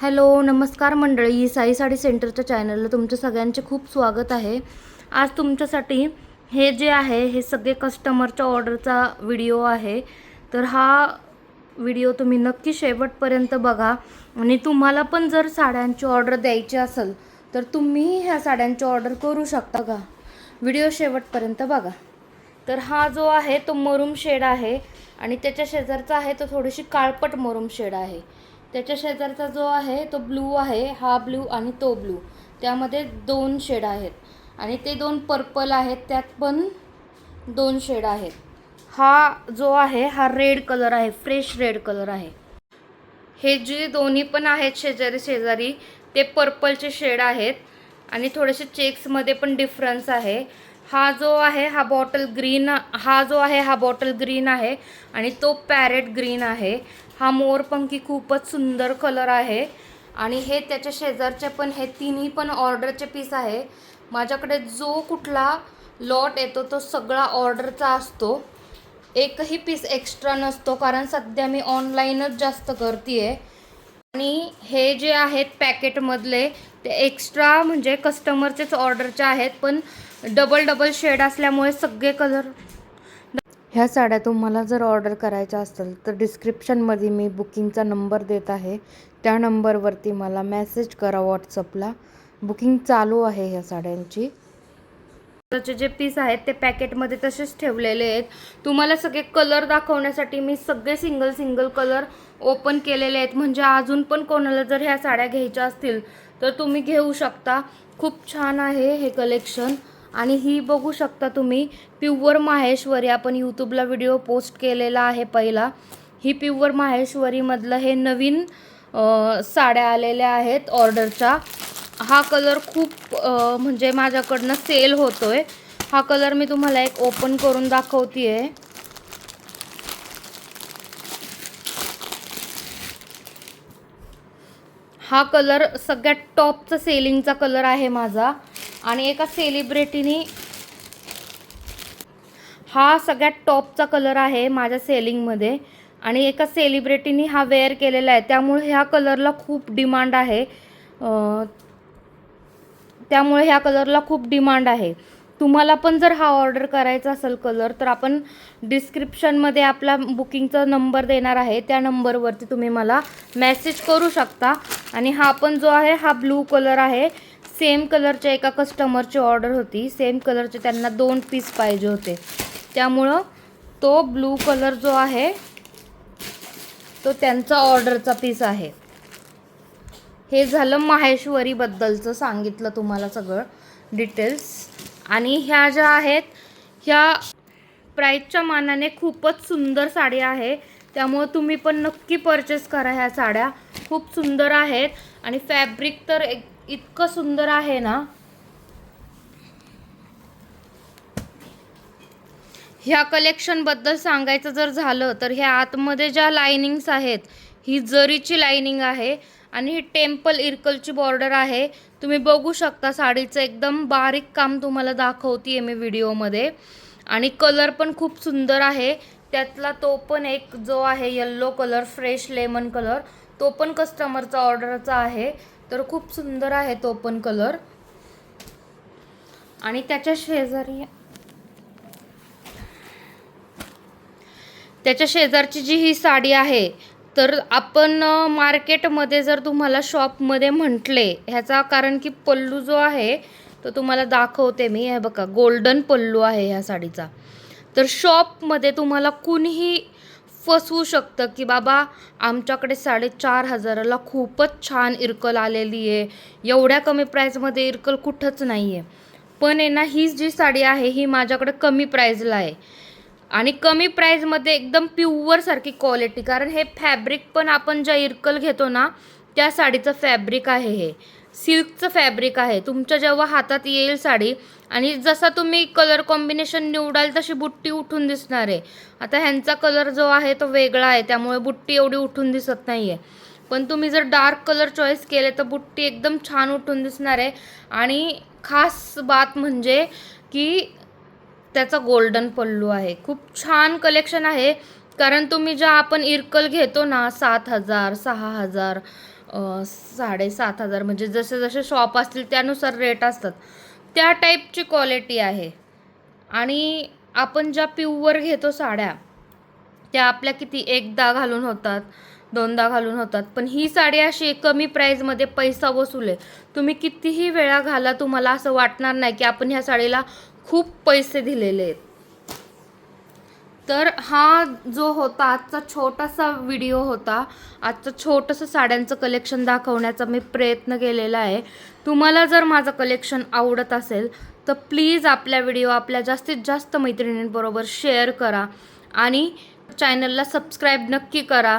Hello नमस्कार मंडळी. साई साडी सेंटरच्या चॅनलला तुमचं सगळ्यांचे खूप स्वागत आहे. आज तुमच्यासाठी हे जे आहे हे सगळे कस्टमरच्या ऑर्डरचा व्हिडिओ आहे. तर हा व्हिडिओ तुम्ही नक्की शेवटपर्यंत बघा. आणि तुम्हाला पण जर साड्यांची ऑर्डर द्यायची असेल तर तुम्ही ह्या साड्यांची ऑर्डर करू शकता का? व्हिडिओ शेवटपर्यंत बघा. तर हा जो आहे तो मरूम शेड आहे. आणि त्याच्या शेजारचा आहे तो थोडीशी काळपट मरूम शेड आहे. त्याच्या शेजारचा जो आहे तो ब्लू आहे हा ब्लू आणि तो ब्लू त्यामध्ये दोन शेड आहेत. आणि ते दोन पर्पल आहेत त्यात पण दोन शेड आहेत. हा जो आहे हा रेड कलर आहे फ्रेश रेड कलर आहे. हे जे दोन्ही पण आहेत शेजारी शेजारी ते पर्पलचे शेड आहेत. आणि थोडेसे चेक्समध्ये पण डिफरन्स आहे. हा जो आहे हा बॉटल ग्रीन हा जो आहे हा बॉटल ग्रीन आहे आणि तो पॅरेट ग्रीन आहे. हा मोरपंखी खूपच सुंदर कलर आहे आणि हे त्याच्या शेजारचे पण हे तिन्ही पण ऑर्डरचे पीस आहे. माझ्याकडे जो कुठला लॉट येतो तो सगळा ऑर्डरचा असतो. एकही पीस एक्स्ट्रा नसतो कारण सध्या मी ऑनलाईनच जास्त करते आहे आणि हे जे आहेत पॅकेटमधले ते एक्स्ट्रा म्हणजे कस्टमरचेच ऑर्डरचे आहेत पण डबल डबल शेड असल्यामुळे सगळे कलर ह्या साड्या तुम्हाला जर ऑर्डर करायच्या असेल तर डिस्क्रिप्शनमध्ये मी बुकिंगचा नंबर देत आहे. त्या नंबरवरती मला मेसेज करा व्हॉट्सअपला बुकिंग चालू आहे ह्या साड्यांची. जे पीस आहेत ते पॅकेटमध्ये तसेच ठेवलेले आहेत. तुम्हाला सगळे कलर दाखवण्यासाठी मी सगळे सिंगल सिंगल कलर ओपन केलेले आहेत. म्हणजे अजून पण कोणाला जर ह्या साड्या घ्यायच्या असतील तर तुम्ही घेऊ शकता. खूप छान आहे हे कलेक्शन आणि ही बघू शकता तुम्ही प्युअर माहेश्वरी आपण यूट्यूबला व्हिडिओ पोस्ट केलेला आहे पहिला. ही प्युअर माहेश्वरीमधलं हे नवीन साड्या आलेल्या आहेत ऑर्डरच्या हा कलर खूप म्हणजे माझ्याकडनं सेल होतोय. हा कलर मी तुम्हाला एक ओपन करून दाखवते हा कलर सगळ्यात टॉपचा सेलिंगचा कलर आहे माझा. आणि एका सेलिब्रिटीने हा सगळ्यात टॉपचा कलर आहे माझ्या सेलिंगमध्ये. आणि एका सेलिब्रिटीनी हा वेअर केलेला आहे. त्यामुळे ह्या कलरला खूप डिमांड आहे. त्यामुळे ह्या कलरला खूप डिमांड आहे. तुम्हाला पण जर हा ऑर्डर करायचा असेल कलर तर आपण डिस्क्रिप्शनमध्ये आपला बुकिंगचा नंबर देणार आहे. त्या नंबरवरती तुम्ही मला मेसेज करू शकता. आणि हा पण जो आहे हा ब्लू कलर आहे. सेम कलरच्या एका कस्टमरची ऑर्डर होती. सेम कलरचे त्यांना दोन पीस पाहिजे होते. त्यामुळं तो ब्लू कलर जो आहे तो त्यांचा ऑर्डरचा पीस आहे. हे झालं माहेश्वरीबद्दलचं सांगितलं तुम्हाला सगळं डिटेल्स आणि ह्या ज्या आहेत ह्या प्राईजच्या मानाने खूपच सुंदर साडी आहे. त्यामुळं तुम्ही पण नक्की परचेस करा ह्या साड्या. खूप सुंदर आहेत. आणि फॅब्रिक तर एक इतकं सुंदर आहे ना. ह्या कलेक्शनबद्दल सांगायचं जर झालं तर ह्या आतमध्ये ज्या लायनिंग्स आहेत ही जरीची लायनिंग आहे आणि ही टेम्पल इरकलची बॉर्डर आहे. तुम्ही बघू शकता साडीचं एकदम बारीक काम तुम्हाला दाखवते मी व्हिडिओमध्ये. आणि कलर पण खूप सुंदर आहे. त्यातला तो पण एक जो आहे yellow colour fresh lemon colour तो पण कस्टमरचा ऑर्डरचा आहे. तर खूप सुंदर आहे तो पण कलर आणि त्याच्या शेजारी त्याच्या शेजारची जी ही साडी आहे तर आपण मार्केटमध्ये जर तुम्हाला शॉपमध्ये म्हटले ह्याचा कारण की पल्लू जो आहे तो तुम्हाला दाखवते मी. हे बघा गोल्डन पल्लू आहे ह्या साडीचा. तर शॉपमध्ये तुम्हाला कुणीही फसवू शकतं की बाबा आमच्याकडे साडेचार हजाराला खूपच छान इरकल आलेली आहे. एवढ्या कमी प्राईजमध्ये इरकल कुठंच नाही आहे पण आहे ना ही जी साडी आहे ही माझ्याकडे कमी प्राईजला आहे. आणि कमी प्राईजमध्ये एकदम प्युअरसारखी क्वालिटी कारण हे फॅब्रिक पण आपण ज्या इरकल घेतो ना त्या साडीचं फॅब्रिक आहे हे. सिल्कचं फॅब्रिक आहे. तुमच्या जेव्हा हातात येईल साडी आणि जसा तुम्ही कलर कॉम्बिनेशन निवडाल तशी बुट्टी उठून दिसणार आहे. आता ह्यांचा कलर जो आहे तो वेगळा आहे. त्यामुळे बुट्टी एवढी उठून दिसत नाही आहे पण तुम्ही जर डार्क कलर चॉईस केले तर बुट्टी एकदम छान उठून दिसणार आहे. आणि खास बात म्हणजे की त्याचा गोल्डन पल्लू आहे. खूप छान कलेक्शन आहे. कारण तुम्ही ज्या आपण इरकल घेतो ना सात हजार सहा हजार साडेसात हजार म्हणजे जसे जसे शॉप असतील त्यानुसार रेट असतात. त्या टाईपची क्वालिटी आहे. आणि आपण ज्या प्युअर घेतो साड्या त्या आपल्या किती एकदा घालून होतात दोनदा घालून होतात. पण ही साडी अशी कमी प्राईजमध्ये पैसा वसूल आहे तुम्ही कितीही वेळा घाला तुम्हाला असं वाटणार नाही की आपण ह्या साडीला खूप पैसे दिलेले आहेत. तर हा जो होता आजचा छोटासा व्हिडिओ होता. आजचं छोटंसं साड्यांचं कलेक्शन दाखवण्याचा मी प्रयत्न केलेला आहे. तुम्हाला जर माझं कलेक्शन आवडत असेल तर प्लीज आपल्या व्हिडिओ आपल्या जास्तीत जास्त मैत्रिणींबरोबर शेअर करा. आणि चॅनलला सबस्क्राईब नक्की करा.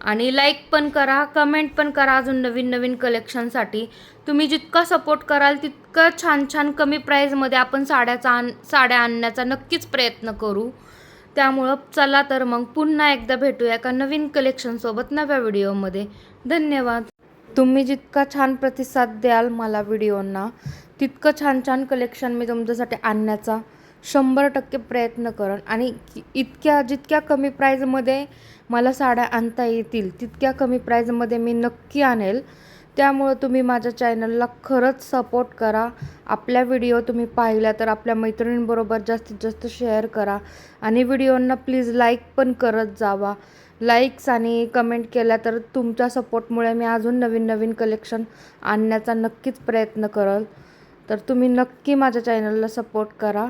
आणि लाईक पण करा कमेंट पण करा अजून नवीन नवीन कलेक्शनसाठी तुम्ही जितका सपोर्ट कराल तितकं छान छान कमी प्राईजमध्ये आपण साड्याचा आण साड्या आणण्याचा नक्कीच प्रयत्न करू. त्यामुळं चला तर मग पुन्हा एकदा भेटूया एका नवीन कलेक्शनसोबत नव्या व्हिडिओमध्ये धन्यवाद. तुम्ही जितका छान प्रतिसाद द्याल मला व्हिडिओंना तितकं छान छान कलेक्शन मी तुमच्यासाठी आणण्याचा शंभर टक्के प्रयत्न करेन. आणि इतक्या जितक्या कमी प्राईजमध्ये मला साड्या आणता येतील तितक्या कमी प्राईजमध्ये मी नक्की आणेल. त्यामुळं तुम्ही माझ्या चॅनलला खरंच सपोर्ट करा. आपल्या व्हिडिओ तुम्ही पाहिल्या तर आपल्या मैत्रिणींबरोबर जास्तीत जास्त शेअर करा. आणि व्हिडिओंना प्लीज लाईक पण करत जावा. लाईक्स आणि कमेंट केल्या तर तुमच्या सपोर्टमुळे मी अजून नवीन नवीन कलेक्शन आणण्याचा नक्कीच प्रयत्न करल. तर तुम्ही नक्की माझ्या चॅनलला सपोर्ट करा.